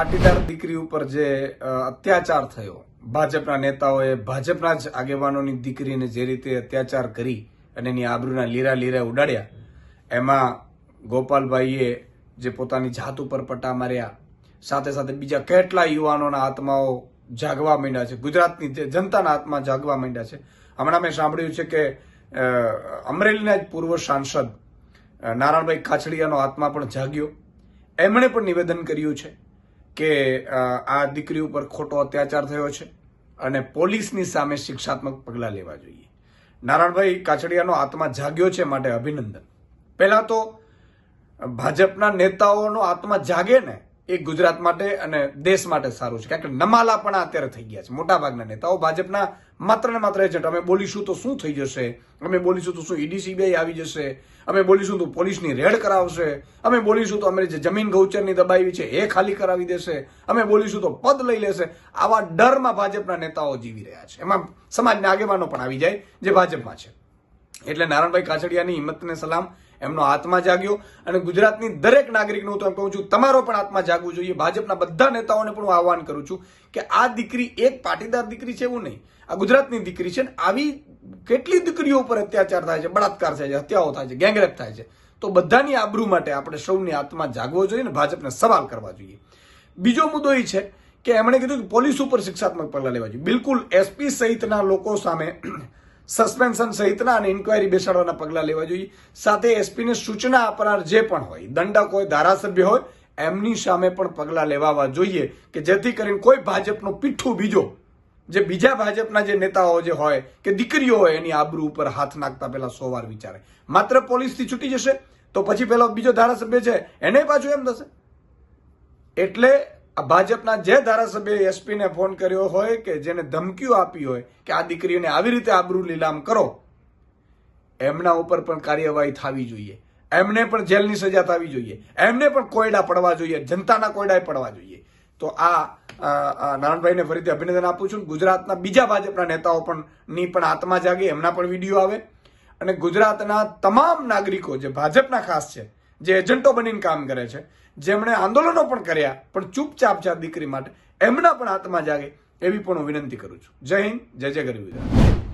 પાટીદાર દીકરી ઉપર જે અત્યાચાર થયો, ભાજપના નેતાઓએ ભાજપના જ આગેવાનોની દીકરીને જે રીતે અત્યાચાર કરી અને એની આબરૂના લીરા લીરા ઉડાડ્યા, એમાં ગોપાલભાઈએ જે પોતાની જાત ઉપર પટ્ટા માર્યા, સાથે સાથે બીજા કેટલા યુવાનોના આત્માઓ જાગવા માંડ્યા છે, ગુજરાતની જનતાના આત્મા જાગવા માંડ્યા છે. હમણાં મેં સાંભળ્યું છે કે અમરેલીના જ પૂર્વ સાંસદ નારાયણભાઈ કાછડિયાનો આત્મા પણ જાગ્યો. એમણે પણ નિવેદન કર્યું છે. કે આ દીકરી ઉપર ખોટો અત્યાચાર થયો છે અને પોલીસની સામે શિક્ષાત્મક પગલાં લેવા જોઈએ. નારાયણભાઈ કાછડિયાનો આત્મા જાગ્યો છે માટે અભિનંદન. પહેલાં તો ભાજપના નેતાઓનો આત્મા જાગે ને એ ગુજરાત માટે અને દેશ માટે સારું છે. કારણ કે નમાલા પણ અત્યારે થઈ ગયા છે, મોટાભાગના નેતાઓ ભાજપના માત્ર ને માત્ર એજન્ટ. અમે બોલીશું તો શું થઈ જશે? અમે બોલીશું તો શું ઈડી સીબીઆઈ આવી જશે? અમે બોલીશું તો પોલીસની રેડ કરાવશે? અમે બોલીશું તો અમે જે જમીન ગૌચરની દબાવી છે એ ખાલી કરાવી દેશે? અમે બોલીશું તો પદ લઈ લેશે? આવા ડરમાં ભાજપના નેતાઓ જીવી રહ્યા છે. એમાં સમાજના આગેવાનો પણ આવી જાય જે ભાજપમાં છે. એટલે નારાયણભાઈ કાછડિયાની હિંમતને સલામ એમનો આત્મા જાગ્યો અને ગુજરાતની દરેક નાગરિકનું તો એમ કહું છું, તમારો પણ આત્મા જાગવું જોઈએ. ભાજપના બધા નેતાઓને પણ હું આહવાન કરું છું કે આ દીકરી એક પાટીદાર દીકરી છે એવું નહીં. આ ગુજરાતની દીકરી છે ને આવી કેટલી દીકરીઓ ઉપર અત્યાચાર થાય છે, બળાત્કાર થાય છે, હત્યાઓ થાય છે, ગેંગરેપ થાય છે. તો બધાની આબરૂ માટે આપણે સૌની આત્મા જાગવો જોઈએ ને ભાજપને સવાલ કરવા જોઈએ. બીજો મુદ્દો એ છે કે એમણે કીધું કે પોલીસ ઉપર શિક્ષાત્મક પગલાં લેવા જોઈએ. બિલકુલ એસપી સહિતના લોકો સામે સસ્પેન્શન સહિતના અને ઇન્ક્વાયરી બેસાડવાના પગલાં લેવા જોઈએ. સાથે એસપીને સૂચના આપનાર જે પણ હોય, દંડક હોય, ધારાસભ્ય હોય, એમની સામે પણ પગલાં લેવાવા જોઈએ કે જેથી કરીને કોઈ ભાજપનો પીઠું બીજો, જે બીજા ભાજપના જે નેતાઓ જે હોય કે દીકરીઓ હોય, એની આબરૂ ઉપર હાથ નાખતા પહેલા સો વાર વિચારે. માત્ર પોલીસથી છૂટી જશે તો પછી પેલો બીજો ધારાસભ્ય છે, એને પાછું એમ થશે. એટલે ભાજપના જે ધારાસભ્ય એસપીને ફોન કર્યો હોય કે જેને ધમકીઓ આપી હોય કે આ દીકરીઓને આવી રીતે આબરૂ લીલામ કરો, એમના ઉપર પણ કાર્યવાહી થવી જોઈએ. એમને પણ જેલની સજા થવી જોઈએ. એમને પણ કોયડા પડવા જોઈએ. જનતાના કોયડાએ પડવા જોઈએ. તો આ નારાયણભાઈને ફરીથી અભિનંદન આપું છું. ગુજરાતના બીજા ભાજપના નેતાઓ પણ ની પણ આત્મા જાગે, એમના પણ વીડિયો આવે. અને ગુજરાતના તમામ નાગરિકો, જે ભાજપના ખાસ છે જે એજન્ટો બનીને કામ કરે છે, જેમણે આંદોલનો પણ કર્યા, પણ ચૂપચાપ છે દીકરી માટે, એમના પણ આત્મા જાગે, એવી પણ હું વિનંતી કરું છું. જય હિન્દ, જય જય ગુજરાત.